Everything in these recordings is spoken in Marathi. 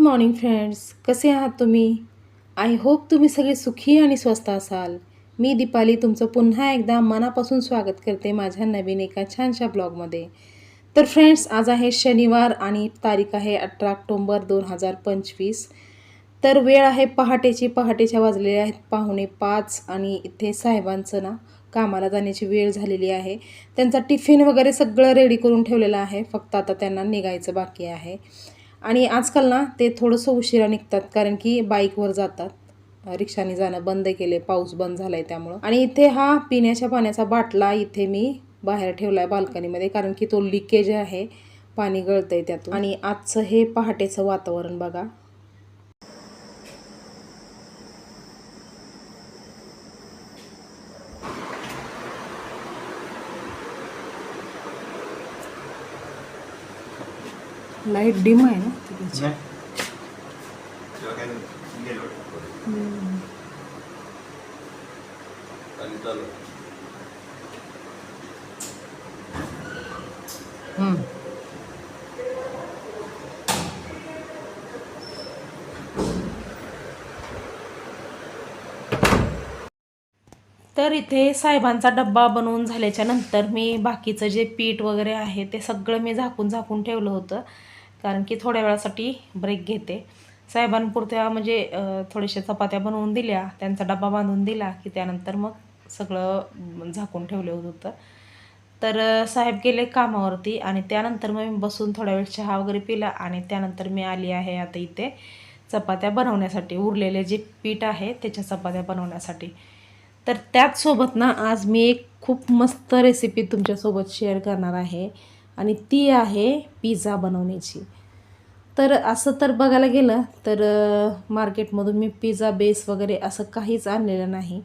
गुड मॉर्निंग फ्रेंड्स कसे आहात तुम्ही? आय होप तुम्ही सगळे सुखी आणि स्वस्त असाल. मी दीपाली तुमचं पुन्हा एकदा मनापासून स्वागत करते माझ्या नवीन एका छानशा ब्लॉगमध्ये. तर फ्रेंड्स आज आहे शनिवार आणि तारीख आहे अठरा ऑक्टोंबर दोन हजार पंचवीस. तर वेळ आहे पहाटेची. पहाटेच्या वाजलेल्या आहेत पाहुणे पाच आणि इथे साहेबांचं ना कामाला जाण्याची वेळ झालेली आहे. त्यांचा टिफिन वगैरे सगळं रेडी करून ठेवलेलं आहे. फक्त आता त्यांना निघायचं बाकी आहे. आणि आजकाल ना ते थोडंसं उशिरा निघतात कारण की बाईकवर जातात. रिक्षाने जाणं बंद केले पाऊस बंद झाला आहे त्यामुळं. आणि इथे हा पिण्याच्या पाण्याचा बाटला इथे मी बाहेर ठेवला आहे बाल्कनीमध्ये कारण की तो लिकेज आहे पाणी गळतंय त्यातून. आणि आजचं हे पहाटेचं वातावरण बघा. लाइट डिम आहे ना? चालू हम्म. तर इथे साहेबांचा डब्बा बनवून झाल्याच्यानंतर मी बाकीचं जे पीठ वगैरे आहे ते सगळं मी झाकून झाकून ठेवलं होतं. कारण की थोड्या वेळासाठी ब्रेक घेते. साहेबांपुरत्या म्हणजे थोडेशा थोड्याशा चपात्या बनवून दिल्या त्यांचा डबा बांधून दिला की त्यानंतर मग सगळं झाकून ठेवलं होतं तर. साहेब गेले कामावरती आणि त्यानंतर मग मी बसून थोडा वेळ चहा वगैरे पिला आणि त्यानंतर मी आली आहे आता इथे चपात्या बनवण्यासाठी. उरलेले जे पीठ आहे त्याच्या चपात्या बनवण्यासाठी. तर त्याचसोबत ना आज मी एक खूप मस्त रेसिपी तुमच्यासोबत शेअर करणार आहे. आणि ती आहे पिझ्झा बनवण्याची. तर असं तर बघायला गेलं तर मार्केटमधून मी पिझ्झा बेस वगैरे असं काहीच आणलेलं नाही.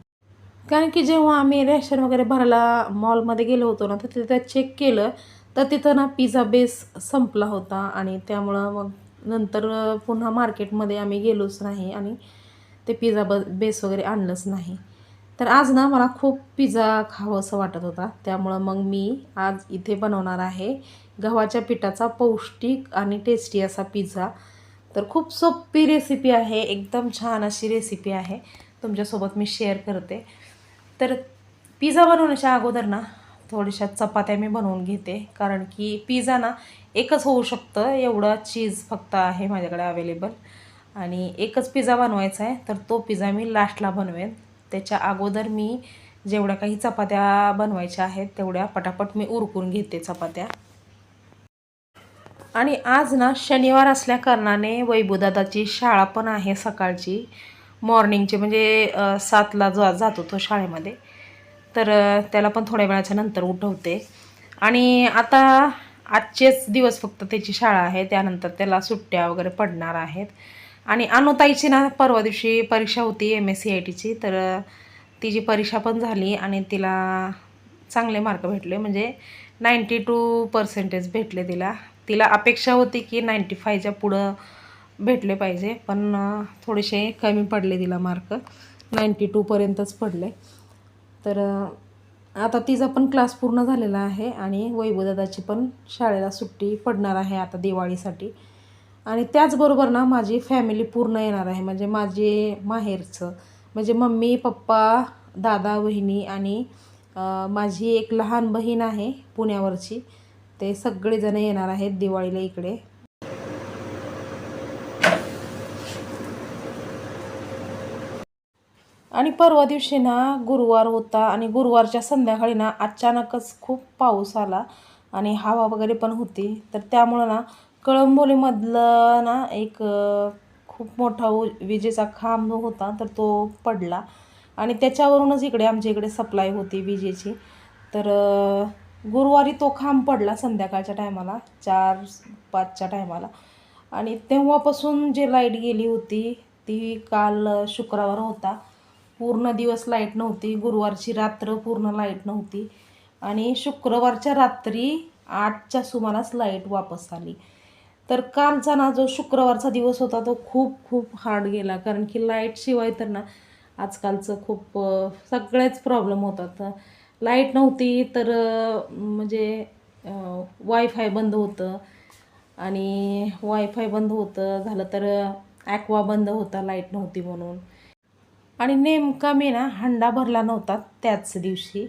कारण की जेव्हा आम्ही रेशन वगैरे भरायला मॉलमध्ये गेलो होतो ना तर तिथं चेक केलं तर तिथं ना पिझ्झा बेस संपला होता. आणि त्यामुळं मग नंतर पुन्हा मार्केटमध्ये आम्ही गेलोच नाही आणि ते पिझ्झा ब बेस वगैरे आणलंच नाही. तर आज ना मला खूप पिझ्झा खावं असं वाटत होता. त्यामुळं मग मी आज इथे बनवणार आहे गव्हाच्या पिठाचा पौष्टिक आणि टेस्टी असा पिझ्झा. तर खूप सोपी रेसिपी आहे एकदम छान अशी रेसिपी आहे. तुमच्यासोबत मी शेअर करते. तर पिझ्झा बनवण्याच्या अगोदर ना थोड्याशा चपात्या मी बनवून घेते. कारण की पिझ्झा ना एकच होऊ शकतं एवढं चीज फक्त आहे माझ्याकडे अवेलेबल आणि एकच पिझ्झा बनवायचा आहे तर तो पिझ्झा मी लास्टला बनवेन. त्याच्या अगोदर मी जेवढ्या काही चपात्या बनवायच्या आहेत तेवढ्या पटापट मी उरकून घेते चपात्या. आणि आज ना शनिवार असल्या कारणाने वैभवदादाची शाळा पण आहे सकाळची. मॉर्निंगची म्हणजे सातला जा जातो तो शाळेमध्ये. तर त्याला पण थोड्या वेळाच्या नंतर उठवते. आणि आता आजचेच दिवस फक्त त्याची शाळा आहे त्यानंतर त्याला सुट्ट्या वगैरे पडणार आहेत. आणि अनुताईची ना परवा दिवशी परीक्षा होती एम एस सी आय टीची तर तिची परीक्षा पण झाली आणि तिला चांगले मार्क भेटले म्हणजे नाईंटी टू पर्सेंटेज भेटले तिला. तिला अपेक्षा होती की नाईंटी फायच्या पुढं भेटले पाहिजे पण थोडेसे कमी पडले तिला मार्क नाईंटी टूपर्यंतच पडले. तर आता तिचा पण क्लास पूर्ण झालेला आहे आणि वैभवदादाची पण शाळेला सुट्टी पडणार आहे आता दिवाळीसाठी. आणि त्याचबरोबर ना माझी फॅमिली पूर्ण येणार आहे. म्हणजे माझे माहेरचं म्हणजे मम्मी पप्पा दादा वहिनी आणि माझी एक लहान बहीण आहे पुण्यावरची. ते सगळेजण येणार आहेत दिवाळीला इकडे. आणि परवा दिवशी ना गुरुवार होता आणि गुरुवारच्या संध्याकाळी ना अचानकच खूप पाऊस आला आणि हवा वगैरे पण होती. तर त्यामुळं ना कळंबोलीमधलं ना एक खूप मोठा उ विजेचा खांब होता तर तो पडला. आणि त्याच्यावरूनच इकडे आमच्या इकडे सप्लाय होती विजेची. तर गुरुवारी तो खांब पडला संध्याकाळच्या टायमाला चार पाचच्या टायमाला. आणि तेव्हापासून जे लाइट गेली होती ती काल शुक्रवार होता. पूर्ण दिवस लाइट नव्हती गुरुवारची रात्र पूर्ण लाइट नव्हती. आणि शुक्रवारच्या रात्री आठच्या सुमारास लाइट वापस आली. तर कालचा ना जो शुक्रवारचा दिवस होता तो खूप खूप हार्ड गेला. कारण की लाईटशिवाय तर ना आजकालचं खूप सगळेच प्रॉब्लेम होतात. लाइट नव्हती तर म्हणजे वायफाय बंद होतं. आणि वायफाय बंद होतं झालं तर ॲक्वा बंद होता लाइट नव्हती म्हणून. आणि नेमका मी ना हंडा भरला नव्हता त्याच दिवशी.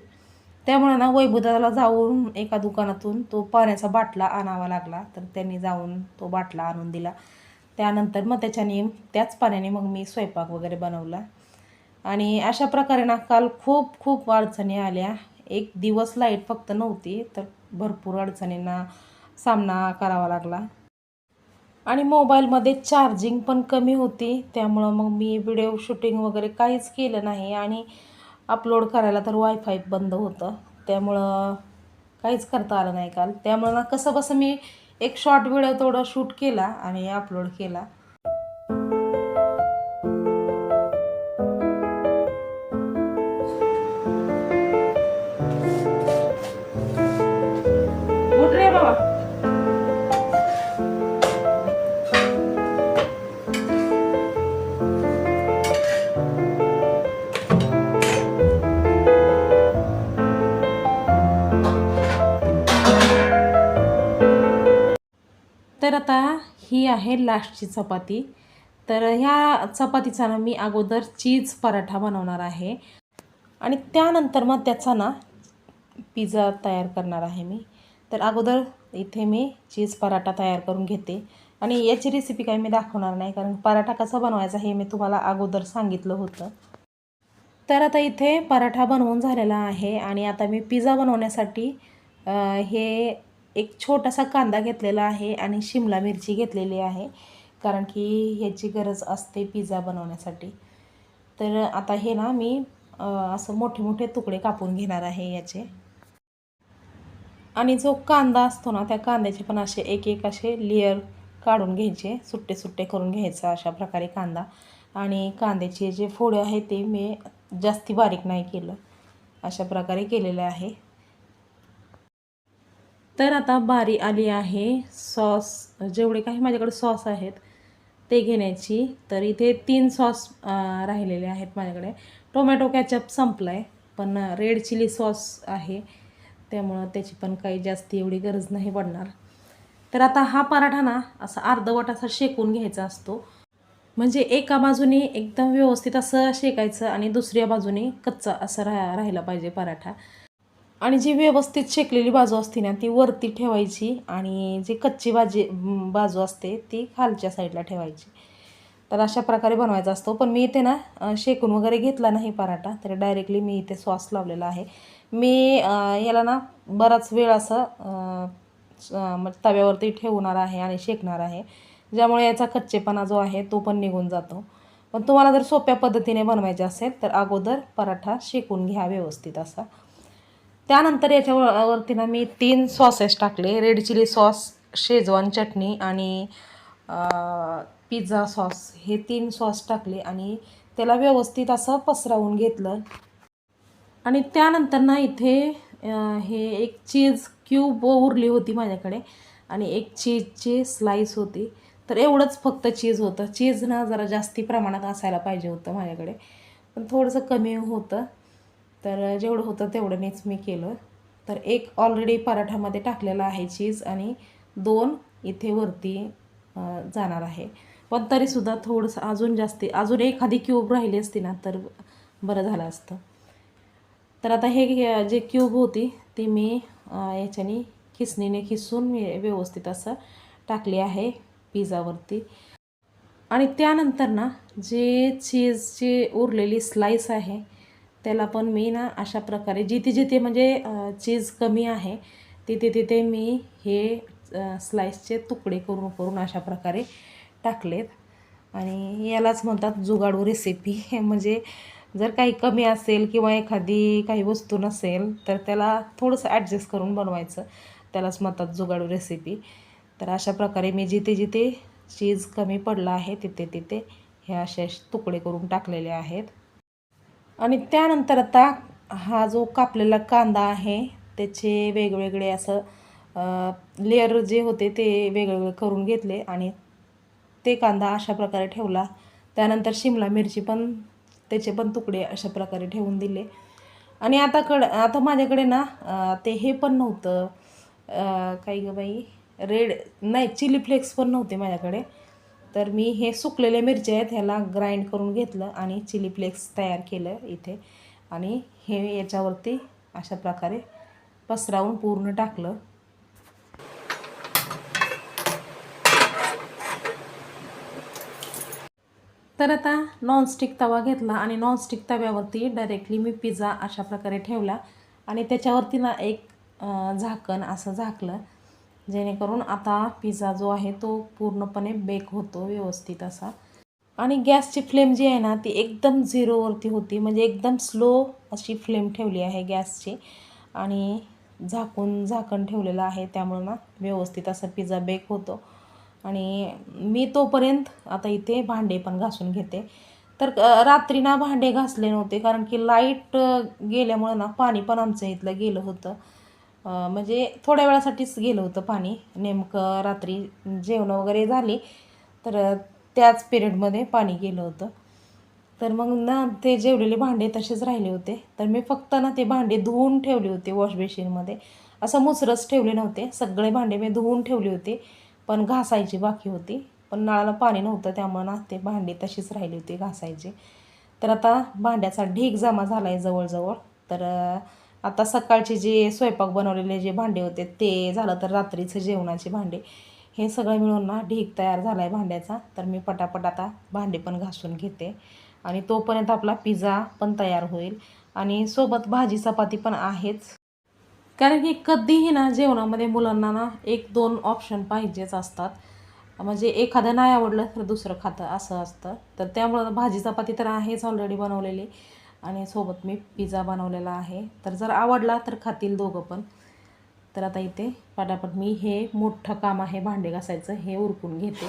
त्यामुळे ना वैभुदाला जाऊन एका दुकानातून तो पाण्याचा बाटला आणावा लागला. तर त्यांनी जाऊन तो बाटला आणून दिला. त्यानंतर मग त्याच्याने त्याच पाण्याने मग मी स्वयंपाक वगैरे बनवला. आणि अशा प्रकारे ना काल खूप खूप अडचणी आल्या. एक दिवस लाइट फक्त नव्हती तर भरपूर अडचणींना सामना करावा लागला. आणि मोबाईलमध्ये चार्जिंग पण कमी होती. त्यामुळं मग मी व्हिडिओ शूटिंग वगैरे काहीच केलं नाही. आणि अपलोड करायला तर वायफाय बंद होतं. त्यामुळं काहीच करता आलं नाही काल. त्यामुळं ना कसं बसं मी एक शॉर्ट व्हिडिओ थोडं शूट केला आणि अपलोड केला. तर आता ही आहे लास्टची चपाती. तर ह्या चपातीचा ना मी अगोदर चीज पराठा बनवणार आहे. आणि त्यानंतर मग त्याचा ना पिझ्झा तयार करणार आहे मी. तर अगोदर इथे मी चीज पराठा तयार करून घेते. आणि याची रेसिपी काही मी दाखवणार नाही कारण पराठा कसा बनवायचा हे मी तुम्हाला अगोदर सांगितलं होतं. तर आता इथे पराठा बनवून झालेला आहे. आणि आता मी पिझ्झा बनवण्यासाठी हे एक छोटासा कांदा घेतलेला आहे आणि शिमला मिरची घेतलेली आहे. कारण की ह्याची गरज असते पिझ्झा बनवण्यासाठी. तर आता हे ना मी असं मोठे मोठे तुकडे कापून घेणार आहे याचे. आणि जो कांदा असतो ना त्या कांद्याचे पण असे एक एक असे लेअर काढून घ्यायचे सुट्टे सुट्टे करून घ्यायचं अशा प्रकारे कांदा. आणि कांद्याचे जे फोडे आहे ते मी जास्ती बारीक नाही केलं अशा प्रकारे केलेलं आहे. तर आता बारी आली आहे सॉस जेवढे काही माझ्याकडे सॉस आहेत ते घेण्याची. तर इथे तीन सॉस राहिलेले आहेत माझ्याकडे. टोमॅटो कॅचअप संपला आहे पण रेड चिली सॉस आहे. त्यामुळं त्याची पण काही जास्त एवढी गरज नाही पडणार. तर आता हा पराठा ना असा अर्धवट असा शेकून घ्यायचा असतो. म्हणजे एका बाजूने एकदम व्यवस्थित असं शेकायचं आणि दुसऱ्या बाजूने कच्चा असं राहा राहिला पाहिजे पराठा. आणि जी व्यवस्थित शेकलेली बाजू असते ना ती वरती ठेवायची आणि जी कच्ची भाजी बाजू असते ती खालच्या साईडला ठेवायची. तर अशा प्रकारे बनवायचा असतो. पण मी इथे ना शेकून वगैरे घेतला नाही पराठा तर डायरेक्टली मी इथे सॉस लावलेला आहे. मी याला ना बराच वेळ असं तव्यावरती ठेवणार आहे आणि शेकणार आहे. ज्यामुळे याचा कच्चेपणा जो आहे तो पण निघून जातो. पण तुम्हाला जर सोप्या पद्धतीने बनवायचे असेल तर अगोदर पराठा शेकून घ्या व्यवस्थित असा. त्यानंतर याच्यावरती ना मी तीन सॉसेस टाकले. रेड चिली सॉस शेजवान चटणी आणि पिझ्झा सॉस. हे तीन सॉस टाकले आणि त्याला व्यवस्थित असं पसरवून घेतलं. आणि त्यानंतर ना इथे हे एक चीज क्यूब उरली होती माझ्याकडे आणि एक चीजची स्लाईस होती. तर एवढंच फक्त चीज होतं. चीज ना जरा जास्ती प्रमाणात असायला पाहिजे होतं माझ्याकडे. पण थोडंसं कमी होतं. तर जेवढं होतं तेवढंनेच मी केलं. तर एक ऑलरेडी पराठामध्ये टाकलेला आहे चीज आणि दोन इथे वरती जाणार आहे. पण तरीसुद्धा थोडंसं अजून जास्ती अजून एखादी क्यूब राहिली असती ना तर बरं झालं असतं. तर आता हे जे क्यूब होती ती मी याच्याने खिसणीने खिसून मी व्यवस्थित असं टाकली आहे पिझावरती आणि त्यानंतर ना जे चीजची उरलेली स्लाईस आहे त्याला पण मी ना अशा प्रकारे जिथे जिथे म्हणजे चीज कमी आहे तिथे तिथे मी हे स्लाईसचे तुकडे करून करून अशा प्रकारे टाकलेत. आणि यालाच म्हणतात जुगाडू रेसिपी म्हणजे जर काही कमी असेल किंवा एखादी काही वस्तू नसेल तर त्याला थोडंसं ॲडजस्ट करून बनवायचं. त्यालाच म्हणतात जुगाडू रेसिपी तर अशा प्रकारे मी जिथे जिथे चीज कमी पडला आहे तिथे तिथे हे असे तुकडे करून टाकलेले आहेत. आणि त्यानंतर आता हा जो कापलेला कांदा आहे त्याचे वेगवेगळे असं लेअर जे होते ते वेगवेगळे करून घेतले आणि ते कांदा अशा प्रकारे ठेवला. त्यानंतर शिमला मिरची पण त्याचे पण तुकडे अशा प्रकारे ठेवून दिले. आणि आता कड आता माझ्याकडे ना ते हे पण नव्हतं. काही ग बाई रेड नाही चिली फ्लेक्स पण नव्हते माझ्याकडे. तर मी हे सुकलेले मिरच्या आहेत ह्याला ग्राइंड करून घेतलं आणि चिली फ्लेक्स तयार केलं इथे. आणि हे याच्यावरती अशा प्रकारे पसरावून पूर्ण टाकलं. तर आता नॉनस्टिक तवा घेतला आणि नॉनस्टिक तव्यावरती डायरेक्टली मी पिझ्झा अशा प्रकारे ठेवला. आणि त्याच्यावरती ना एक झाकण असं झाकलं. जेणेकरून आता पिझ्झा जो आहे तो पूर्णपणे बेक होतो व्यवस्थित असा. आणि गॅसची फ्लेम जी आहे ना ती एकदम झिरोवरती होती. म्हणजे एकदम स्लो अशी फ्लेम ठेवली आहे गॅसची. आणि झाकून झाकण ठेवलेलं आहे त्यामुळं ना व्यवस्थित असा पिझ्झा बेक होतो. आणि मी तोपर्यंत आता इथे भांडे पण घासून घेते. तर रात्री ना भांडे घासले नव्हते कारण की लाइट गेल्यामुळं ना पाणी पण आमचं इथलं गेलं होतं. म्हणजे थोड्या वेळासाठीच गेलं होतं पाणी. नेमकं रात्री जेवण वगैरे झाली तर त्याच पिरियडमध्ये पाणी गेलं होतं. तर मग ना ते जेवलेले भांडे तसेच राहिले होते. तर मी फक्त ना ते भांडे धुवून ठेवले होते वॉश बेसिनमध्ये. असं मुसरस ठेवले नव्हते. सगळे भांडे मी धुवून ठेवले होते पण घासायची बाकी होती. पण नळाला पाणी नव्हतं त्यामुळं ना ते भांडे तशीच राहिली होती घासायची. तर आता भांड्याचा ढीग जमा झाला आहे जवळजवळ. तर आता सकाळचे जे स्वयंपाक बनवलेले जे भांडे होते ते झालं तर रात्रीचं जेवणाचे भांडे. हे सगळं मिळून ना ढीग तयार झाला आहे भांड्याचा. तर मी पटापट आता भांडे पण घासून घेते. आणि तोपर्यंत आपला पिझ्झा पण तयार होईल. आणि सोबत भाजी चपाती पण आहेच. कारण की कधीही ना जेवणामध्ये मुलांना ना एक दोन ऑप्शन पाहिजेच असतात. म्हणजे एखादं नाही आवडलं तर दुसरं खातं असं असतं. तर त्यामुळं भाजी चपाती तर आहेच ऑलरेडी बनवलेली. आणि सोबत मी पिझ्झा बनवलेला आहे. तर जर आवडला तर खातील दोघं पण. तर आता इथे पटापट मी हे मोठं काम आहे भांडे घासायचं हे उरकून घेते.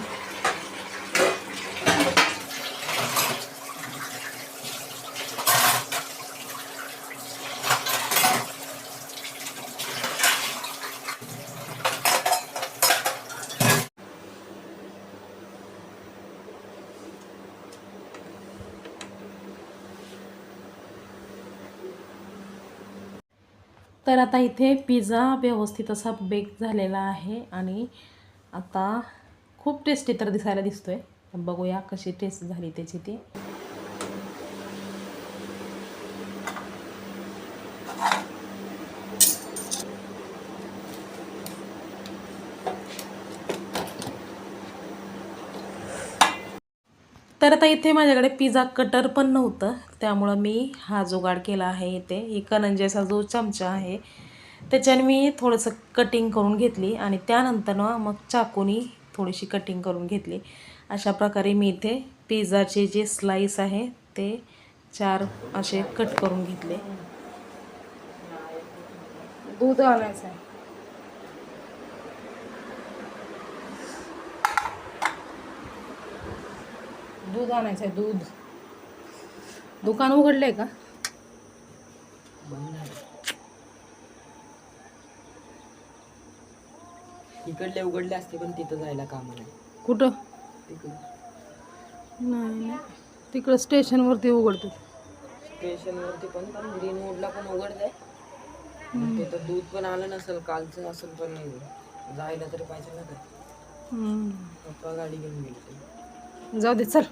तर आता इथे पिझ्झा व्यवस्थित असा बेक झालेला आहे आणि आता खूप टेस्टी तर दिसायला दिसतो आहे बघूया कशी टेस्ट झाली त्याची ती. तर आता इथे माझ्याकडे पिझ्झा कटर पण नव्हतं. त्यामुळं मी हा जुगाड केला आहे इथे ही करंजेचा जो चमचा आहे त्याच्याने मी थोडंसं कटिंग करून घेतली आणि त्यानंतरनं मग चाकूनी थोडीशी कटिंग करून घेतली. अशा प्रकारे मी इथे पिझ्झाचे जे स्लाईस आहे ते चार असे कट करून घेतले. दूध आणायचं आहे. दूध आणायचं आहे दूध. दुकान उघडलंय का? इकडले उघडले असते पण तिथं जायला काम नाही. कुठं? तिकडे. नाही तिकडं स्टेशनवरती उघडतो स्टेशनवरती पण पण ग्रीन वूडला पण उघडत आहे तिथं दूध पण आलं नसेल कालचं असेल पण नाही. जायला तरी पाहिजे ना तर. पप्पा गाडी घेऊन गेली. जाऊ दे चल.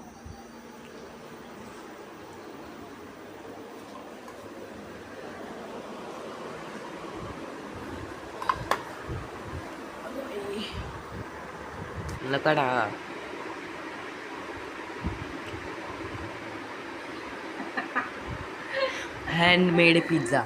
लकडा. Handmade pizza